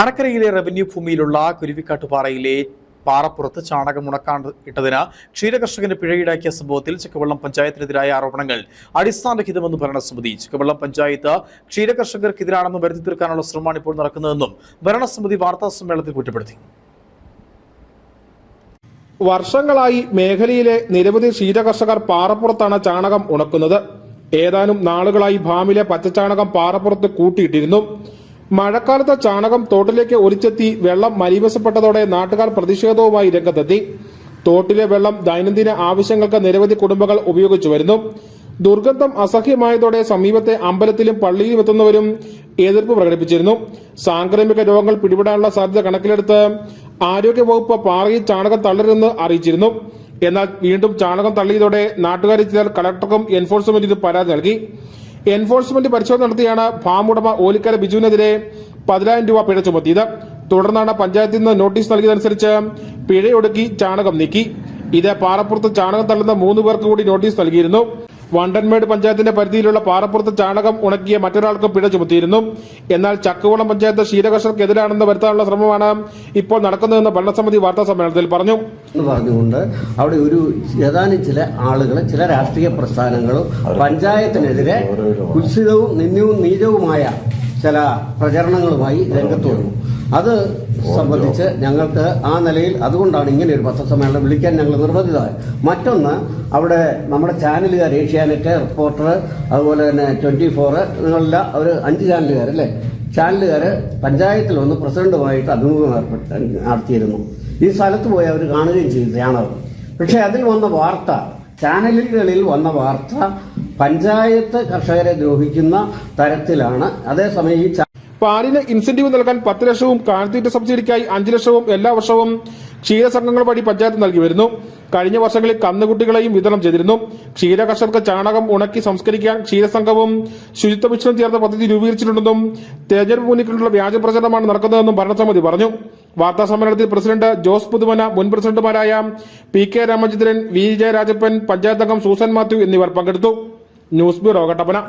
അണക്കരയിലെ revenue ഭൂമിയിലുള്ള കുരുവിക്കാട്ടുപാറയിലെ പാറപ്പുറത്ത് ചാണകം ഉണക്കാൻ ഇട്ടതിന് ക്ഷീരകർഷകന് പിഴ ഈടാക്കിയ സംഭവത്തിൽ ചക്കവള്ളം പഞ്ചായത്തിനെതിരായ ആരോപണങ്ങൾ അടിസ്ഥാനരഹിതമെന്ന് ഭരണസമിതി. ചക്കവള്ളം പഞ്ചായത്ത് ക്ഷീരകർഷകർക്കെതിരാണെന്ന് വരുത്തി തീർക്കാനുള്ള ശ്രമമാണ് ഇപ്പോൾ നടക്കുന്നതെന്നും ഭരണസമിതി വാർത്താ സമ്മേളനത്തിൽ കുറ്റപ്പെടുത്തി. വർഷങ്ങളായി മേഖലയിലെ നിരവധി ക്ഷീരകർഷകർ പാറപ്പുറത്താണ് ചാണകം ഉണക്കുന്നത്. ഏതാനും നാളുകളായി ഭാമിലെ പച്ചച്ചാണകം പാറപ്പുറത്ത് കൂട്ടിയിട്ടിരുന്നു. മഴക്കാലത്ത് ചാണകം തോട്ടിലേക്ക് ഒലിച്ചെത്തി വെള്ളം മലീവശപ്പെട്ടതോടെ നാട്ടുകാർ പ്രതിഷേധവുമായി രംഗത്തെത്തി. തോട്ടിലെ വെള്ളം ദൈനംദിന ആവശ്യങ്ങൾക്ക് നിരവധി കുടുംബങ്ങൾ ഉപയോഗിച്ചു വരുന്നു. ദുർഗന്ധം അസഹ്യമായതോടെ സമീപത്തെ അമ്പലത്തിലും പള്ളിയിലും എത്തുന്നവരും എതിർപ്പ് പ്രകടിപ്പിച്ചിരുന്നു. സാംക്രമിക രോഗങ്ങൾ പിടിപെടാനുള്ള സാധ്യത കണക്കിലെടുത്ത് ആരോഗ്യവകുപ്പ് പാറയിൽ ചാണകം തള്ളരുതെന്ന് അറിയിച്ചിരുന്നു. എന്നാൽ വീണ്ടും ചാണകം തള്ളിയതോടെ നാട്ടുകാരിൽ ചിലർ കളക്ടർക്കും എൻഫോഴ്സ്മെന്റിനും പരാതി നൽകി. എൻഫോഴ്സ്മെന്റ് പരിശോധന നടത്തിയാണ് ഫാം ഉടമ ഓലിക്കര ബിജുവിനെതിരെ പതിനായിരം രൂപ പിഴ ചുമത്തിയത്. തുടർന്നാണ് പഞ്ചായത്തിൽ നിന്ന് നോട്ടീസ് നൽകിയതനുസരിച്ച് പിഴയൊടുക്കി ചാണകം നീക്കി. ഇത് പാറപ്പുറത്ത് ചാണകം തള്ളുന്ന മൂന്ന് പേർക്ക് കൂടി നോട്ടീസ് നൽകിയിരുന്നു. വണ്ടൻമേട് പഞ്ചായത്തിന്റെ പരിധിയിലുള്ള പാറപ്പുറത്ത് ചാണകം ഉണക്കിയ മറ്റൊരാൾക്ക് പിഴ ചുമത്തിയിരുന്നു. എന്നാൽ ചക്കുവളം പഞ്ചായത്ത് ക്ഷീരകർഷകർക്കെതിരാണെന്ന് വരുത്താനുള്ള ശ്രമമാണ് ഇപ്പോൾ നടക്കുന്നതെന്ന് ഭരണസമിതി വാർത്താ സമ്മേളനത്തിൽ പറഞ്ഞു. എന്ന് പറഞ്ഞുകൊണ്ട് അവിടെ ഒരു ഏതാനും ചില ആളുകൾ ചില രാഷ്ട്രീയ പ്രസ്ഥാനങ്ങളും പഞ്ചായത്തിനെതിരെ കുത്സിതവും നിന്ദ്യവും നീചവുമായ ചില പ്രചരണങ്ങളുമായി രംഗത്ത് വന്നു. അത് സംബന്ധിച്ച് ഞങ്ങൾക്ക് ആ നിലയിൽ അതുകൊണ്ടാണ് ഇങ്ങനെ ഒരു പത്രസമ്മേളനം വിളിക്കാൻ ഞങ്ങൾ നിർബന്ധിതമായത് മറ്റൊന്ന് അവിടെ നമ്മുടെ ചാനലുകാർ ഏഷ്യാനെറ്റ് റിപ്പോർട്ടർ അതുപോലെ തന്നെ ട്വന്റി ഫോർ നിങ്ങളെല്ലാം ഒരു അഞ്ച് ചാനലുകാർ അല്ലേ? ചാനലുകാർ പഞ്ചായത്തിൽ വന്ന് പ്രസിഡന്റുമായിട്ട് അഭിമുഖം ഏർപ്പെട്ട് നടത്തിയിരുന്നു. ഈ സ്ഥലത്ത് പോയി അവർ കാണുകയും ചെയ്തതാണ് പക്ഷേ അതിൽ വന്ന വാർത്ത ചാനലുകളിൽ വന്ന വാർത്ത പഞ്ചായത്ത് കർഷകരെ ദ്രോഹിക്കുന്ന തരത്തിലാണ്. അതേസമയം ഈ പാലിന് ഇൻസെന്റീവ് നൽകാൻ പത്ത് ലക്ഷവും കാലിത്തീറ്റ സബ്സിഡിക്കായി അഞ്ച് ലക്ഷവും എല്ലാ വർഷവും ക്ഷീരസംഘങ്ങൾ വഴി പഞ്ചായത്ത് നൽകി വരുന്നു. കഴിഞ്ഞ വർഷങ്ങളിൽ കന്നുകുട്ടികളെയും വിതരണം ചെയ്തിരുന്നു. ക്ഷീര കർഷകർക്ക് ചാണകം ഉണക്കി സംസ്കരിക്കാൻ ക്ഷീരസംഘവും ശുചിത്വ മിഷനും ചേർന്ന പദ്ധതി രൂപീകരിച്ചിട്ടുണ്ടെന്നും തെരഞ്ഞെടുപ്പ് മുന്നിട്ടുള്ള വ്യാജ പ്രചരണമാണ് നടക്കുന്നതെന്നും ഭരണസമിതി പറഞ്ഞു. വാർത്താ സമ്മേളനത്തിൽ പ്രസിഡന്റ് ജോസ് പുതുമന മുൻ പ്രസിഡന്റുമാരായ P K Ramachandran V Jayarajappan panchayat അംഗം സൂസൻ മാത്യു എന്നിവർ പങ്കെടുത്തു. News bureau Kattappana.